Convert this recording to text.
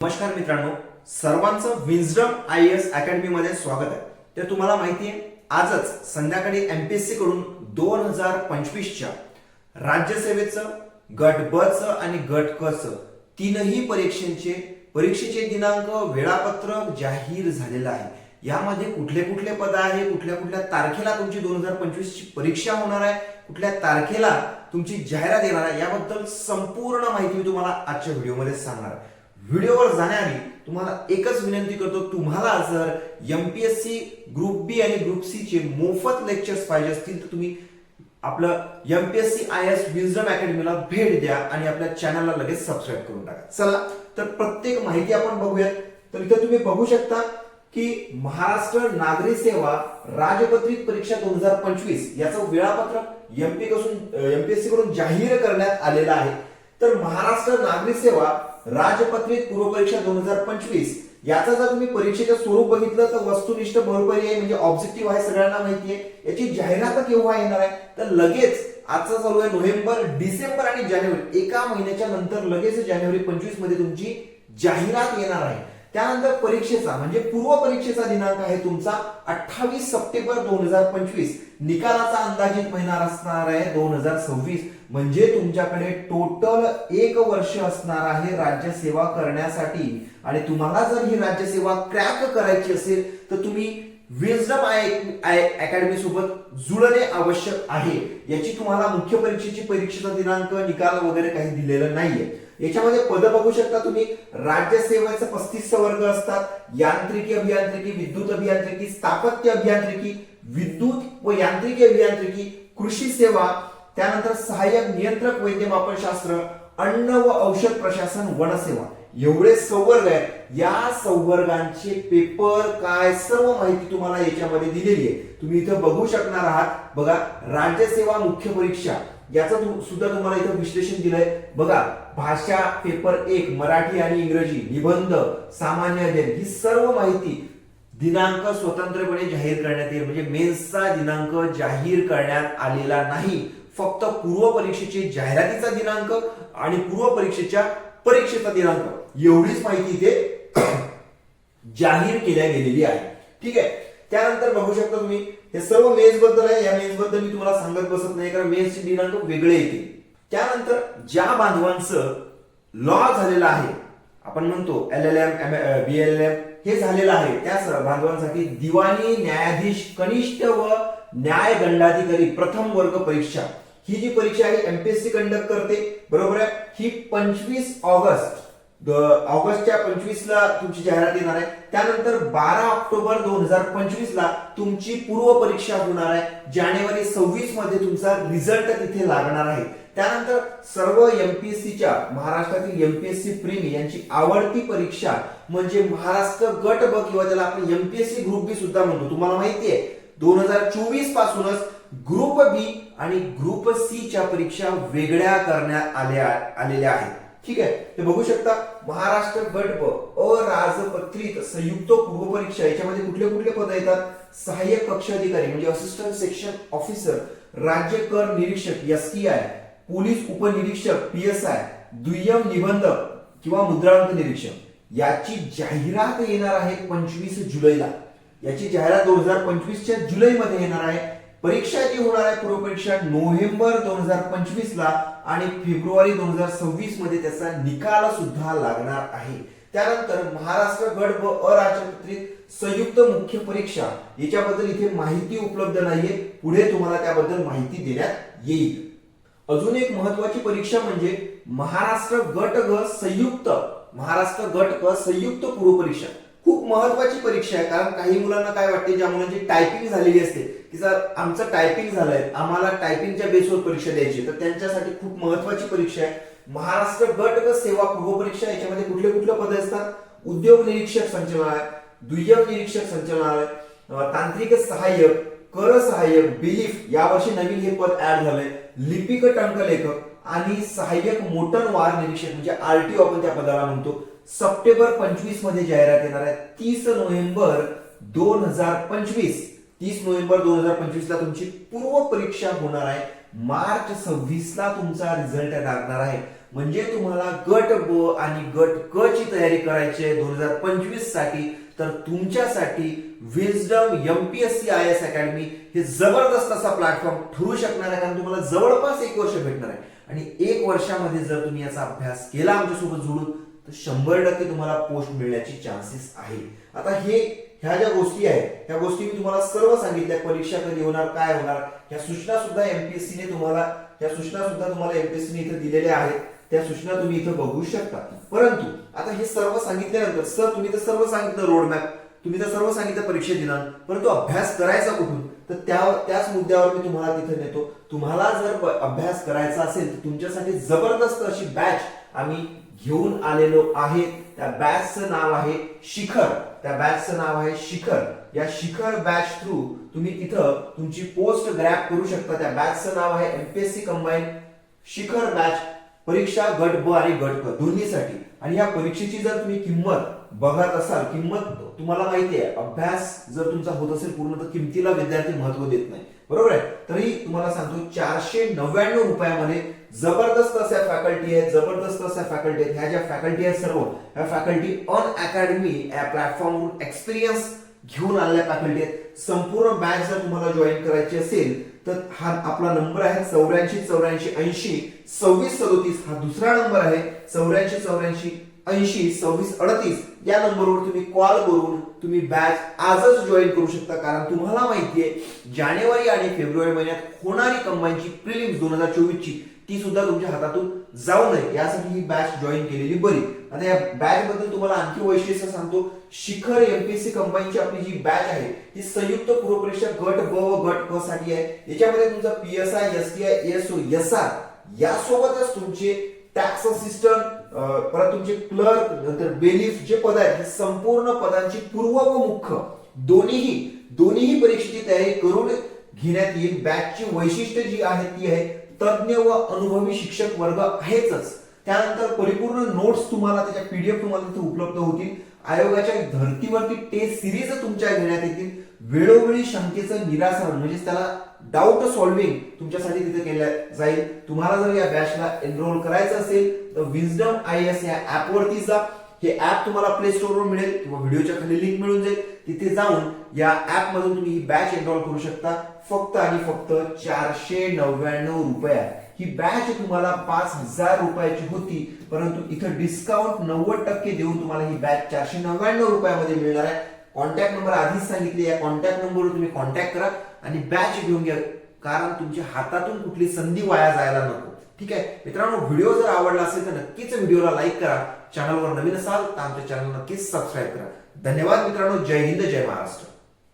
नमस्कार मित्रांनो सर्वांचं विजडम आय एस अकॅडमी मध्ये स्वागत आहे. तर तुम्हाला माहिती आहे आजच संध्याकाळी एमपीएससी कडून दोन हजार पंचवीसच्या राज्यसेवेचं गट ब आणि गट क तीनही परीक्षांचे परीक्षेचे दिनांक वेळापत्रक जाहीर झालेलं आहे. यामध्ये कुठले कुठले पद आहे कुठल्या कुठल्या तारखेला तुमची दोन हजार पंचवीसची परीक्षा होणार आहे कुठल्या तारखेला तुमची जाहिरात येणार आहे याबद्दल संपूर्ण माहिती मी तुम्हाला आजच्या व्हिडिओमध्ये सांगणार आहे. व्हिडिओवर जाण्याआधी तुम्हाला एकच विनंती करतो तुम्हाला जर M P S C group B आणि ग्रुप सी चे मोफत लेक्चर्स पाहिजे असतील तर तुम्ही आपलं M P S C I S wisdom अकॅडमीला भेट द्या आणि आपल्या चॅनलला लगेच सबस्क्राईब करून टाका. चला तर प्रत्येक माहिती आपण बघूयात. तर इथं तुम्ही बघू शकता की महाराष्ट्र नागरी सेवा राजपत्रित परीक्षा दोन हजार पंचवीस याचं वेळापत्रक एमपी कडून एमपीएससी कडून जाहीर करण्यात आलेलं आहे. तर महाराष्ट्र नागरी सेवा राजपत्रित पूर्व परीक्षा दोन हजार पंचवीस. याचं जर तुम्ही परीक्षेचं स्वरूप बघितलं तर वस्तुनिष्ठ बहुपर्याय म्हणजे ऑब्जेक्टिव्ह आहे सगळ्यांना माहिती आहे. याची जाहिरात केव्हा येणार आहे? तर लगेच आजचा चालू आहे नोव्हेंबर डिसेंबर आणि जानेवारी. एका महिन्याच्या नंतर लगेच जानेवारी पंचवीसमध्ये तुमची जाहिरात येणार आहे. त्यानंतर परीक्षेचा म्हणजे पूर्व परीक्षेचा दिनांक आहे तुमचा अठ्ठावीस सप्टेंबर दोन हजार पंचवीस. निकालाचा अंदाजित महिना असणार आहे दोन हजार सव्वीस. म्हणजे तुमच्याकडे टोटल एक वर्ष असणार आहे राज्यसेवा करण्यासाठी. आणि तुम्हाला जर ही राज्यसेवा क्रॅक करायची असेल तर तुम्ही विजडम आय अकॅडमी सोबत जुळणे आवश्यक आहे. याची तुम्हाला मुख्य परीक्षेची परीक्षेचा दिनांक निकाल वगैरे काही दिलेलं नाहीये. याच्यामध्ये पद बघू शकता तुम्ही. राज्यसेवेचे पस्तीस वर्ग असतात. यांत्रिकी अभियांत्रिकी विद्युत अभियांत्रिकी स्थापत्य अभियांत्रिकी विद्युत व यांत्रिकी अभियांत्रिकी कृषी सेवा त्यानंतर सहाय्यक नियंत्रक वैद्यमापनशास्त्र अन्न व औषध प्रशासन वनसेवा. एवढे संवर्ग आहेत. या संवर्गांचे पेपर काय सर्व माहिती तुम्हाला याच्यामध्ये दिलेली आहे. तुम्ही इथं बघू शकणार आहात. बघा राज्यसेवा मुख्य परीक्षा. याचं सुद्धा तुम्हाला इथं विश्लेषण दिलंय. बघा भाषा पेपर एक मराठी आणि इंग्रजी निबंध सामान्य अध्ययन ही सर्व माहिती दिनांक स्वतंत्रपणे जाहीर करण्यात येईल. म्हणजे मेन्सचा दिनांक जाहीर करण्यात आलेला नाही. फक्त पूर्व परीक्षेचे जाहिरातीचा दिनांक आणि पूर्व परीक्षेच्या परीक्षेचा दिनांक. एवढीच माहिती इथे जाहीर केल्या गेलेली आहे. ठीक आहे? त्यानंतर बघू शकता तुम्ही हे सर्व मेजबद्दल आहे. या मेजबद्दल मी तुम्हाला सांगत बसत नाही कारण मेन्सचे दिनांक वेगळे येते त्यानंतर ज्या बांधवांचं लॉ झालेला आहे आपण म्हणतो L L M B L M हे झालेलं आहे. त्या स- बांधवांसाठी दिवाणी न्यायाधीश कनिष्ठ व न्याय दंडाधिकारी प्रथम वर्ग परीक्षा. ही जी परीक्षा आहे एमपीएससी कंडक्ट करते. बरोबर आहे? ही पंचवीस ऑगस्ट ऑगस्टच्या पंचवीस ला तुमची जाहिरात येणार आहे. त्यानंतर बारा ऑक्टोबर दोन हजार पंचवीस ला तुमची पूर्व परीक्षा होणार आहे. जानेवारी सव्वीसमध्ये तुमचा रिझल्ट तिथे लागणार आहे. त्यानंतर सर्व एमपीएससीच्या महाराष्ट्रातील एमपीएससी प्रेमी यांची आवडती परीक्षा म्हणजे महाराष्ट्र गट ब किंवा त्याला आपण एमपीएससी ग्रुप बी सुद्धा म्हणतो. तुम्हाला माहिती आहे दोन हजार चोवीस पासूनच ग्रुप बी आणि ग्रुप सी च्या परीक्षा वेगळ्या करण्यात आल्या आलेल्या आहेत. ठीक आहे? ते बघू शकता महाराष्ट्र गट ब अराजपत्रित संयुक्त पूर्व परीक्षा याच्यामध्ये कुठले कुठले पद येतात? सहाय्यक कक्ष अधिकारी म्हणजे असिस्टंट सेक्शन ऑफिसर राज्य कर निरीक्षक एस टी आय पोलीस उपनिरीक्षक पी एस आय दुय्यम निबंधक किंवा मुद्रांक निरीक्षक. याची जाहिरात येणार आहे पंचवीस जुलैला. याची जाहिरात दोन हजार पंचवीसच्या जुलैमध्ये येणार आहे. परीक्षा जी होणार आहे पूर्व परीक्षा नोव्हेंबर दोन हजार पंचवीस ला आणि फेब्रुवारी दोन हजार सव्वीसमध्ये त्याचा निकाल सुद्धा लागणार आहे. त्यानंतर महाराष्ट्र गट व अराजपत्रित संयुक्त मुख्य परीक्षा याच्याबद्दल इथे माहिती उपलब्ध नाहीये. पुढे तुम्हाला त्याबद्दल माहिती देण्यात येईल. अजून एक महत्वाची परीक्षा म्हणजे महाराष्ट्र गट ग संयुक्त महाराष्ट्र गट ग संयुक्त पूर्वपरीक्षा. खूप महत्वाची परीक्षा आहे. कारण काही मुलांना काय वाटते ज्या मुलांची टायपिंग झालेली असते की सर आमचं टायपिंग झालंय आम्हाला टायपिंगच्या बेसवर परीक्षा द्यायची तर त्यांच्यासाठी खूप महत्वाची परीक्षा आहे. महाराष्ट्र गट व सेवा पूर्व परीक्षा याच्यामध्ये कुठले कुठले पद असतात? उद्योग निरीक्षक संचालनालय दुय्यम निरीक्षक संचालनालय तांत्रिक सहाय्यक कर सहाय्यक बिलीफ यावर्षी नवीन हे पद ऍड झालंय. लिपिक टंकलेखक आणि सहाय्यक मोटरवार निरीक्षक म्हणजे आरटीओ आपण त्या पदाला म्हणतो. सप्टेंबर पंचवीसमध्ये जाहिरात येणार आहे. तीस नोव्हेंबर दोन हजार पंचवीस. तीस नोव्हेंबर दोन हजार पंचवीस ला तुमची पूर्व परीक्षा होणार आहे. मार्च सव्वीस ला तुमचा रिझल्ट लागणार आहे. म्हणजे तुम्हाला गट ब आणि गट क ची तयारी करायची आहे दोन हजार पंचवीससाठी तर तुमच्यासाठी wisdom MPSC I S academy हे जबरदस्त असा प्लॅटफॉर्म ठरू शकणार आहे. कारण तुम्हाला जवळपास एक वर्ष भेटणार आहे. आणि एक वर्षामध्ये जर तुम्ही याचा अभ्यास केला आमच्यासोबत जोडून तर शंभर टक्के तुम्हाला पोस्ट मिळण्याची चान्सेस आहे आता हे ह्या ज्या गोष्टी आहेत ह्या गोष्टी मी तुम्हाला सर्व सांगितल्या. परीक्षा कधी होणार काय होणार ह्या सूचना सुद्धा एमपीएससी ने तुम्हाला ह्या सूचना सुद्धा तुम्हाला एमपीएससी ने दिलेल्या आहेत. त्या सूचना तुम्ही इथं बघू शकता. परंतु आता हे सर्व सांगितल्यानंतर सर तुम्ही तर सर्व सांगितलं रोड मॅप तुम्ही तर सर्व सांगितलं परीक्षा दिनांक परंतु अभ्यास करायचा कुठून? तर त्या त्याच मुद्द्यावर मी तुम्हाला तिथे नेतो. तुम्हाला जर अभ्यास करायचा असेल तर तुमच्यासाठी जबरदस्त अशी बॅच आम्ही घेऊन आलेलो आहे. त्या बॅचचं नाव आहे शिखर. त्या बॅचचं नाव आहे शिखर. या शिखर बॅच थ्रू तुम्ही तिथं तुमची पोस्ट ग्रॅप करू शकता. त्या बॅचचं नाव आहे एमपीएससी कंबाईन शिखर बॅच परीक्षा गट ब आणि गट क दोन्हीसाठी. आणि या परीक्षेची जर तुम्ही किंमत बघत असाल किंमत तुम्हाला माहिती आहे अभ्यास जर तुमचा होत असेल पूर्ण तर किमतीला विद्यार्थी महत्त्व देत नाही. बरोबर आहे? तरी तुम्हाला सांगतो चारशे नव्याण्णव रुपयामध्ये जबरदस्त अशा फॅकल्टी आहेत जबरदस्त अशा फॅकल्टी आहेत. ह्या ज्या फॅकल्टी आहेत सर्व ह्या फॅकल्टी ऑन अकॅडमी या प्लॅटफॉर्मवरून एक्सपिरियन्स घेऊन आलेल्या फॅकल्टी आहेत. संपूर्ण बॅच जर तुम्हाला जॉईन करायची असेल तर हा आपला नंबर आहे चौऱ्याऐंशी चौऱ्याऐंशी ऐंशी सव्वीस सदोतीस हा दुसरा नंबर आहे. चौऱ्याऐंशी चौऱ्याऐंशी ऐंशी सव्वीस अडतीस या नंबरवर तुम्ही कॉल करून तुम्ही बॅच आजच जॉईन करू शकता. कारण तुम्हाला माहितीये जानेवारी आणि फेब्रुवारी महिन्यात होणारी कंबाईनची प्रिलिम्स दोन हजार चोवीस ची ती सुद्धा तुमच्या हातातून जाऊ नये. यासाठी ही बॅच जॉईन केलेली बरी. आता या बॅच बद्दल तुम्हाला आणखी वैशिष्ट्य सांगतो. शिखर एमपीएससी कंबाईनची आपली जी बॅच आहे ही संयुक्त पूर्वपरीक्षा गट ब व गट क साठी आहे. याच्यामध्ये तुमचा PSI S SO I S S R यासोबतच तुमचे टॅक्स असिस्टंट परत तुमचे क्लर्क नंतर बेलिफ जे पद आहेत हे संपूर्ण पदांची पूर्व व मुख्य दोन्हीही दोन्हीही परीक्षेची तयारी करून घेण्यात येईल. बॅचची वैशिष्ट्य जी आहे ती आहे तज्ञ व अनुभवी शिक्षक वर्ग आहेतच. त्यानंतर परिपूर्ण नोट्स तुम्हाला त्याच्या पीडीएफ तुम्हाला तिथे उपलब्ध होतील. आयोगाच्या धर्तीवरती टेस्ट सिरीज तुमच्या घेण्यात येतील. वेळोवेळी शंकेचं निरासन म्हणजे त्याला डाऊट सॉल्व्हिंग तुमच्यासाठी तिथे केलं जाईल. तुम्हाला जर या बॅचला एनरोल करायचं असेल तर विजडम आय एस या ऍपवरती जा. हे ऍप तुम्हाला प्ले स्टोरवर मिळेल किंवा व्हिडिओच्या खाली लिंक मिळून जाईल. तिथे जाऊन या ऍप मधून तुम्ही ही बॅच एनरोल करू शकता. फक्त आणि फक्त चारशे नव्याण्णव रुपयात ही बॅच तुम्हाला पाच हजार रुपयाची होती परंतु इथं डिस्काउंट नव्वद टक्के देऊन तुम्हाला ही बॅच चारशे नव्याण्णव रुपयामध्ये मिळणार आहे. कॉन्टॅक्ट नंबर आधीच सांगितले या कॉन्टॅक्ट नंबरवर तुम्ही कॉन्टॅक्ट करा आणि बॅच घेऊन घ्या. कारण तुमच्या हातातून कुठली संधी वाया जायला नको. ठीक आहे? मित्रांनो व्हिडिओ जर आवडला असेल तर नक्कीच व्हिडिओला लाईक करा. चॅनलवर नवीन असाल तर आमच्या चॅनल नक्कीच सबस्क्राईब करा. धन्यवाद मित्रांनो. जय हिंद जय महाराष्ट्र.